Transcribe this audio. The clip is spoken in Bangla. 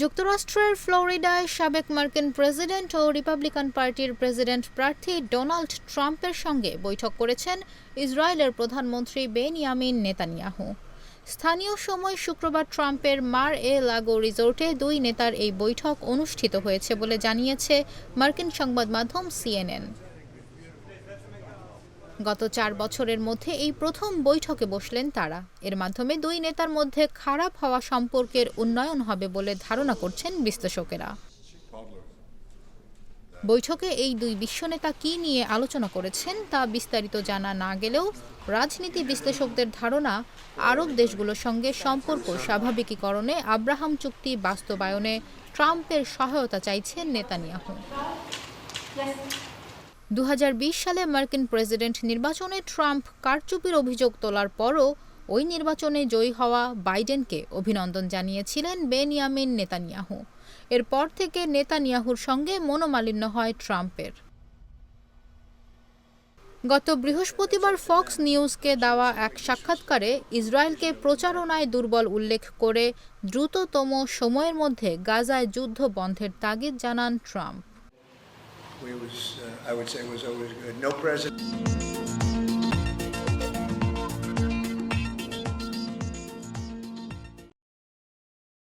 যুক্তরাষ্ট্রের ফ্লোরিডায় সাবেক মার্কিন প্রেসিডেন্ট ও রিপাবলিকান পার্টির প্রেসিডেন্ট প্রার্থী ডোনাল্ড ট্রাম্পের সঙ্গে বৈঠক করেছেন ইসরায়েলের প্রধানমন্ত্রী বেনিয়ামিন নেতানিয়াহু। স্থানীয় সময় শুক্রবার ট্রাম্পের মার এ লাগো রিসোর্টে দুই নেতার এই বৈঠক অনুষ্ঠিত হয়েছে বলে জানিয়েছে মার্কিন সংবাদ মাধ্যম সিএনএন। গত চার বছরের মধ্যে এই প্রথম বৈঠকে বসলেন তারা। এর মাধ্যমে দুই নেতার মধ্যে খারাপ হওয়া সম্পর্কের উন্নয়ন হবে বলে ধারণা করছেন বিশ্লেষকেরা। বৈঠকে এই দুই বিশ্বনেতা কী নিয়ে আলোচনা করেছেন তা বিস্তারিত জানা না গেলেও রাজনীতি বিশ্লেষকদের ধারণা, আরব দেশগুলোর সঙ্গে সম্পর্ক স্বাভাবিকীকরণে আব্রাহাম চুক্তি বাস্তবায়নে ট্রাম্পের সহায়তা চাইছেন নেতানিয়াহু। দু হাজার বিশ সালে মার্কিন প্রেসিডেন্ট নির্বাচনে ট্রাম্প কারচুপির অভিযোগ তোলার পরও ওই নির্বাচনে জয়ী হওয়া বাইডেনকে অভিনন্দন জানিয়েছিলেন বেনিয়ামিন নেতানিয়াহু। এরপর থেকে নেতানিয়াহুর সঙ্গে মনোমালিন্য হয় ট্রাম্পের। গত বৃহস্পতিবার ফক্স নিউজকে দেওয়া এক সাক্ষাৎকারে ইসরায়েলকে প্রচারণায় দুর্বল উল্লেখ করে দ্রুততম সময়ের মধ্যে গাজায় যুদ্ধ বন্ধের তাগিদ জানান Trump. We was, uh, I would say was always good. No president.